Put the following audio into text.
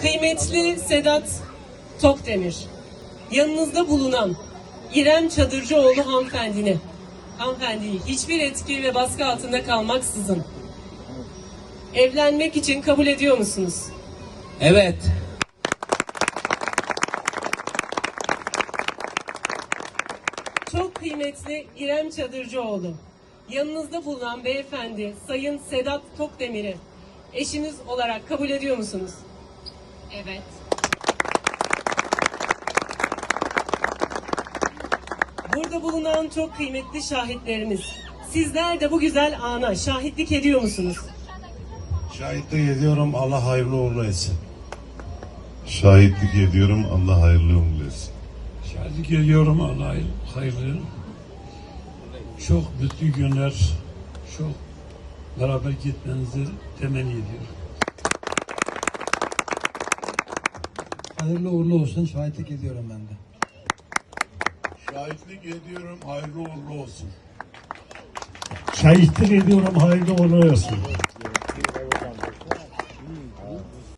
Kıymetli Sedat Tokdemir, yanınızda bulunan İrem Çadırcıoğlu hanımefendini, hanımefendiyi hiçbir etki ve baskı altında kalmaksızın evlenmek için kabul ediyor musunuz? Evet. Çok kıymetli İrem Çadırcıoğlu, yanınızda bulunan beyefendi Sayın Sedat Tokdemir'i eşiniz olarak kabul ediyor musunuz? Evet. Burada bulunan çok kıymetli şahitlerimiz, sizler de bu güzel ana şahitlik ediyor musunuz? Şahitlik ediyorum Allah hayırlı uğurlu etsin. Şahitlik ediyorum. Allah hayırlı uğurlu etsin. Şahitlik ediyorum Allah hayırlı. Çok mutlu günler, çok beraber gitmenizi temenni ediyorum. Hayırlı uğurlu olsun. Şahitlik ediyorum ben de. Şahitlik ediyorum hayırlı uğurlu olsun. Şahitlik ediyorum hayırlı uğurlu olsun.